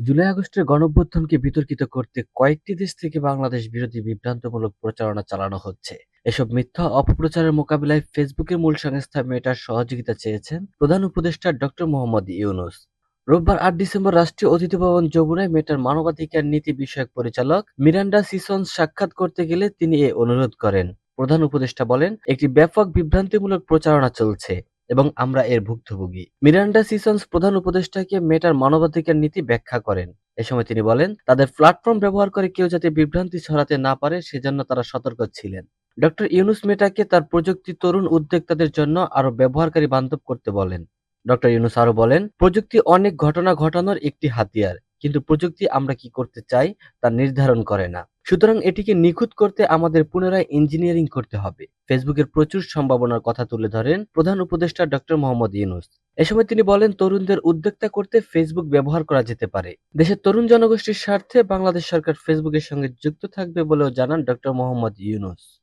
জুলাই আগস্টের গণঅভ্যুত্থানকে বিতর্কিত করতে কয়েকটি দেশ থেকে বাংলাদেশ বিরোধী বিভ্রান্তমূলক প্রচারণা চালানো হচ্ছে। এসব মিথ্যা অপপ্রচারের মোকাবিলায় ফেসবুকের মূল সংস্থা মেটার সহযোগিতা চেয়েছেন প্রধান উপদেষ্টা ডক্টর মোহাম্মদ ইউনুস। রোববার আট ডিসেম্বর রাষ্ট্রীয় অতিথি ভবন যমুনায় মেটার মানবাধিকার নীতি বিষয়ক পরিচালক মিরান্ডা সিসন সাক্ষাৎ করতে গেলে তিনি এ অনুরোধ করেন। প্রধান উপদেষ্টা বলেন, একটি ব্যাপক বিভ্রান্তিমূলক প্রচারণা চলছে। এবং আমরা এর ভুক্তভোগী। মিরান্ডা সিসন্স প্রধান উপদেষ্টাকে মেটার মানবাধিকার নীতি ব্যাখ্যা করেন। এ সময় তিনি বলেন, তাদের প্ল্যাটফর্ম ব্যবহার করে কেউ যাতে বিভ্রান্তি ছড়াতে না পারে, সেজন্য তারা সতর্ক ছিলেন। ডক্টর ইউনুস মেটাকে তার প্রযুক্তি তরুণ উদ্যোক্তাদের জন্য আরও ব্যবহারকারী বান্ধব করতে বলেন। ডক্টর ইউনুস আরও বলেন, প্রযুক্তি অনেক ঘটনা ঘটানোর একটি হাতিয়ার। কিন্তু প্রযুক্তি আমরা কি করতে চাই তা নির্ধারণ করে না। সুতরাং এটিকে নিখুঁত করতে আমাদের পুনরায় ইঞ্জিনিয়ারিং করতে হবে। ফেসবুকের প্রচুর সম্ভাবনার কথা তুলে ধরেন প্রধান উপদেষ্টা ডক্টর মোহাম্মদ ইউনুস। এ সময় তিনি বলেন, তরুণদের উদ্যোক্তা করতে ফেসবুক ব্যবহার করা যেতে পারে। দেশের তরুণ জনগোষ্ঠীর স্বার্থে বাংলাদেশ সরকার ফেসবুকের সঙ্গে যুক্ত থাকবে বলেও জানান ডক্টর মোহাম্মদ ইউনুস।